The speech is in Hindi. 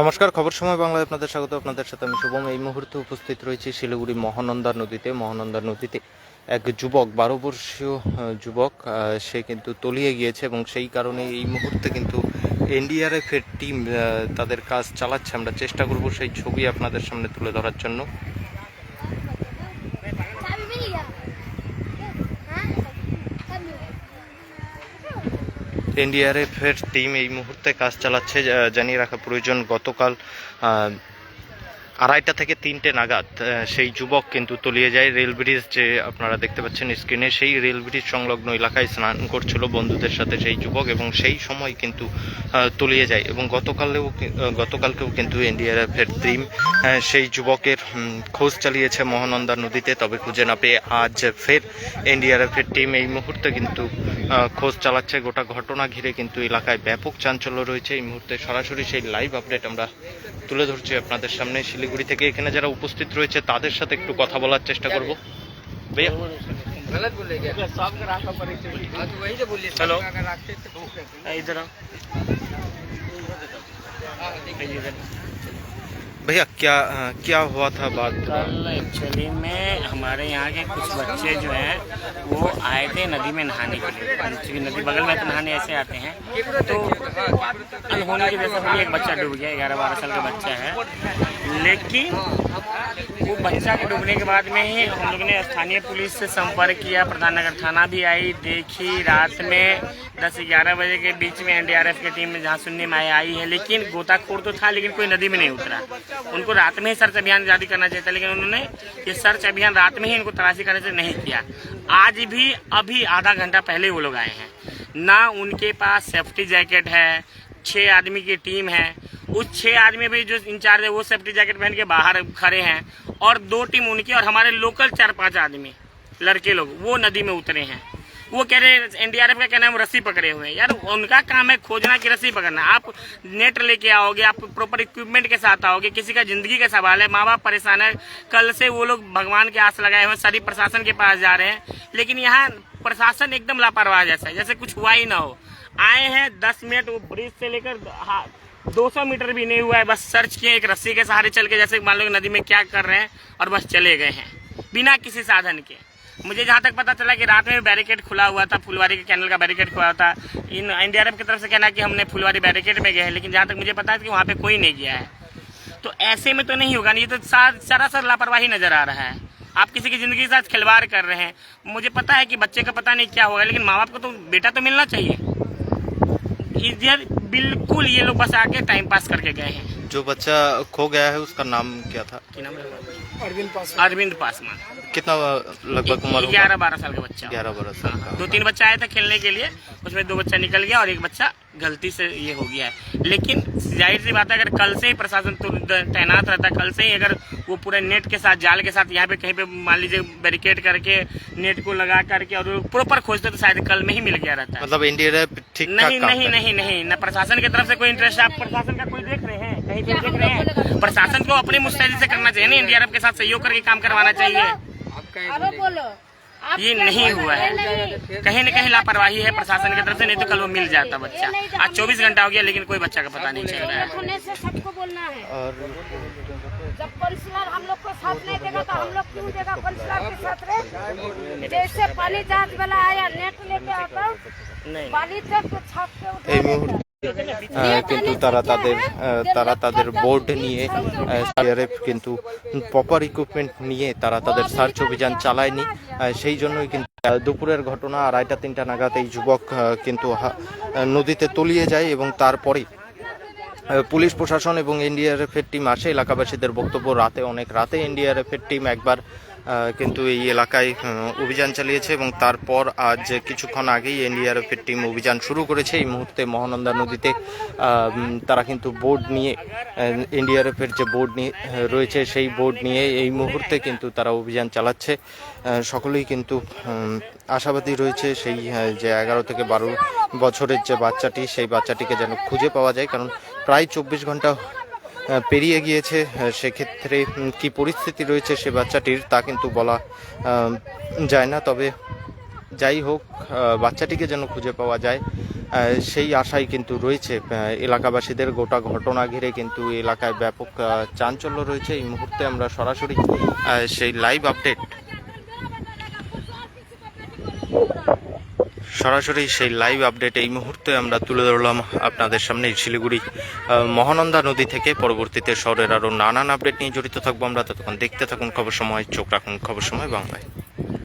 নমস্কার, খবর সময় বাংলায় আপনাদের স্বাগত। আপনাদের সাথে আমি শুভম। এই মুহূর্তে উপস্থিত রয়েছি শিলিগুড়ি মহানন্দা নদীতে। মহানন্দা নদীতে এক যুবক, বারো বর্ষীয় যুবক সে কিন্তু তলিয়ে গিয়েছে এবং সেই কারণে এই মুহূর্তে কিন্তু এনডিআরএফ এর টিম তাদের কাজ চালাচ্ছে। আমরা চেষ্টা করব সেই ছবি আপনাদের সামনে তুলে ধরার জন্য। এনডিআরএফের টিম এই মুহূর্তে কাজ চালাচ্ছে জানিয়ে রাখা প্রয়োজন, গতকাল আড়াইটা থেকে তিনটে নাগাদ সেই যুবক কিন্তু তলিয়ে যায়। রেল ব্রিজ যে আপনারা দেখতে পাচ্ছেন স্ক্রিনে, সেই রেল ব্রিজ সংলগ্ন এলাকায় স্নান করছিল বন্ধুদের সাথে সেই যুবক এবং সেই সময় কিন্তু তলিয়ে যায় এবং গতকালেও গতকালকেও কিন্তু এনডিআরএফের টিম সেই যুবকের খোঁজ চালিয়েছে মহানন্দা নদীতে। তবে খুঁজে না পেয়ে আজ ফের এনডিআরএফের টিম এই মুহূর্তে কিন্তু খোঁজ চালাচ্ছে গোটা ঘটনা ঘিরে কিন্তু এলাকায় ব্যাপক চাঞ্চল্য রয়েছে এই মুহূর্তে সরাসরি সেই লাইভ আপডেট আমরা তুলে ধরছি আপনাদের সামনে শিলিগুড়ি থেকে এখানে যারা উপস্থিত রয়েছে তাদের সাথে একটু কথা বলার চেষ্টা করব ভাইয়া गलत बोले क्या सब का रास्ता पर हाँ तो वही तो बोलिए हेलो। सबका अगर रास्ते तो पूछ लेते हैं। इधर हाँ, देखिए। भैया, क्या क्या हुआ था बात कल एक्चुअली में, हमारे यहाँ के कुछ बच्चे जो हैं, वो आए थे नदी में नहाने के लिए। क्योंकि नदी बगल में तो नहाने ऐसे आते हैं। तो अनहोनी की वजह से एक बच्चा डूब गया ग्यारह बारह साल का बच्चा है। लेकिन वो बच्चा के डूबने के बाद में ही हम लोग ने स्थानीय पुलिस से संपर्क किया, प्रधान नगर थाना भी आई, देखी। रात में दस ग्यारह बजे के बीच में एनडीआरएफ की टीम जहाँ सुनने में आई है। लेकिन गोताखोर तो था, लेकिन कोई नदी में नहीं उतरा। उनको रात में ही सर्च अभियान जारी करना चाहिए था, लेकिन उन्होंने ये सर्च अभियान रात में ही इनको तलाशी करने से नहीं किया। आज भी, अभी आधा घंटा पहले वो लोग आए हैं। ना उनके पास सेफ्टी जैकेट है छः आदमी की टीम है। उस छः आदमी भी जो इंचार्ज है, वो सेफ्टी जैकेट पहन के बाहर खड़े हैं और दो टीम उनकी और हमारे लोकल चार पाँच आदमी, लड़के लोग, वो नदी में उतरे हैं। वो कह रहे एनडीआरएफ का कहना है हम रस्सी पकड़े हुए हैं। यार, उनका काम है खोजना की रस्सी पकड़ना। आप नेट लेके आओगे, आप प्रॉपर इक्विपमेंट के साथ आओगे, किसी का ज़िंदगी का सवाल है माँ बाप परेशान है, कल से वो लोग भगवान के आस लगाए हुए हैं, सारी प्रशासन के पास जा रहे हैं, लेकिन यहाँ प्रशासन एकदम लापरवाह जैसा है, जैसे कुछ हुआ ही ना हो। आए हैं दस मिनट, वो ब्रिज से लेकर दो सौ मीटर भी नहीं हुआ है, बस सर्च किए, एक रस्सी के सहारे चल के, जैसे मान लो नदी में क्या कर रहे हैं, और बस चले गए हैं, बिना किसी साधन के। मुझे जहाँ तक पता चला कि रात में बैरिकेड खुला हुआ था, फुलवारी के कैनल का बैरिकेड खुला हुआ था। इन एनडीआरएफ की तरफ़ से कहना कि हमने फुलवारी बैरिकेड में गए हैं, लेकिन जहाँ तक मुझे पता है कि वहाँ पे कोई नहीं गया है। तो ऐसे में तो नहीं होगा ये तो सरासर लापरवाही नज़र आ रहा है। आप किसी की ज़िंदगी के साथ खिलवाड़ कर रहे हैं। मुझे पता है कि बच्चे का पता नहीं क्या होगा, लेकिन माँ बाप को तो बेटा तो मिलना चाहिए। इधर बिल्कुल ये लोग बस आके टाइम पास करके गए हैं। जो बच्चा खो गया है उसका नाम क्या था? नाम है? अरविंद पासवान। कितना लगभग उम्र ग्यारह बारह साल का बच्चा। ग्यारह बारह साल का। दो तीन बच्चा आया था खेलने के लिए उसमें दो बच्चा निकल गया और एक बच्चा गलती से ये हो गया है। लेकिन ज़ाहिर सी बात है अगर कल से ही प्रशासन तुरंत तैनात रहता कल से ही अगर वो पूरे नेट के साथ जाल के साथ यहाँ पे कहीं पे मान लीजिए बैरिकेड करके नेट को लगा करके और प्रॉपर खोजते तो शायद कल में ही मिल गया रहता। मतलब इंडिया ठीक नहीं नहीं नहीं नहीं न प्रशासन की तरफ़ से कोई इंटरेस्ट आप प्रशासन का कोई देख रहे हैं? तो प्रशासन को अपनी मुस्तैदी से करना चाहिए ना अरब के साथ सहयोग करके काम करवाना चाहिए। ये नहीं हुआ है। कहीं न कहीं लापरवाही है प्रशासन की तरफ़ से नहीं तो कल वो मिल जाता बच्चा। आज 24 घंटा हो गया लेकिन कोई बच्चा का पता नहीं चल रहा है। जब कौंसलर हम लोग को साथ नहीं देगा तो हम लोग क्यों देगा कौंसलर के साथ रहे जैसे पानी जाँच वाला आया नेट लेके आता पानी तक छाप के কিন্তু তারা তাদের তারা তাদের বোর্ড নিয়ে সিআরএফ কিন্তু প্রপার ইকুইপমেন্ট নিয়ে তারা তাদের সার্চ অভিযান চালায়নি। সেই জন্যই কিন্তু দুপুরের ঘটনা আড়াইটা, তিনটা নাগাদ এই যুবক কিন্তু নদীতে তলিয়ে যায় এবং তারপরে পুলিশ প্রশাসন এবং এনডিআরএফ এর টিম আসে। এলাকাবাসীদের বক্তব্য রাতে, অনেক রাতে এনডিআরএফ এর টিম একবার কিন্তু এই এলাকায় অভিযান চালিয়েছে এবং তারপর আজ কিছুক্ষণ আগেই এনডিআরএফ এর টিম অভিযান শুরু করেছে। এই মুহূর্তে মহানন্দা নদীতে তারা কিন্তু বোর্ড নিয়ে এনডিআরএফের যে বোর্ড নিয়ে রয়েছে সেই বোর্ড নিয়ে এই মুহূর্তে কিন্তু তারা অভিযান চালাচ্ছে। সকলেই কিন্তু আশাবাদী রয়েছে সেই যে এগারো থেকে বারো বছরের যে বাচ্চাটি, সেই বাচ্চাটিকে যেন খুঁজে পাওয়া যায়। কারণ প্রায় চব্বিশ ঘণ্টা পেরিয়ে গিয়েছে সেক্ষেত্রে কি পরিস্থিতি রয়েছে সে বাচ্চাটির, তা কিন্তু বলা যায় না। তবে যাই হোক বাচ্চাটিকে যেন খুঁজে পাওয়া যায় সেই আশাই কিন্তু রয়েছে এলাকাবাসীদের। গোটা ঘটনা ঘিরে কিন্তু এলাকায় ব্যাপক চাঞ্চল্য রয়েছে। এই মুহূর্তে আমরা সরাসরি সেই লাইভ আপডেট সরাসরি সেই লাইভ আপডেট এই মুহূর্তে আমরা তুলে ধরলাম আপনাদের সামনে শিলিগুড়ি মহানন্দা নদী থেকে। পরবর্তীতে শহরের আরও নানান আপডেট নিয়ে জড়িত থাকব আমরা। ততক্ষণ দেখতে থাকুন খবর সময়, চোখ রাখুন খবর সময় বাংলায়।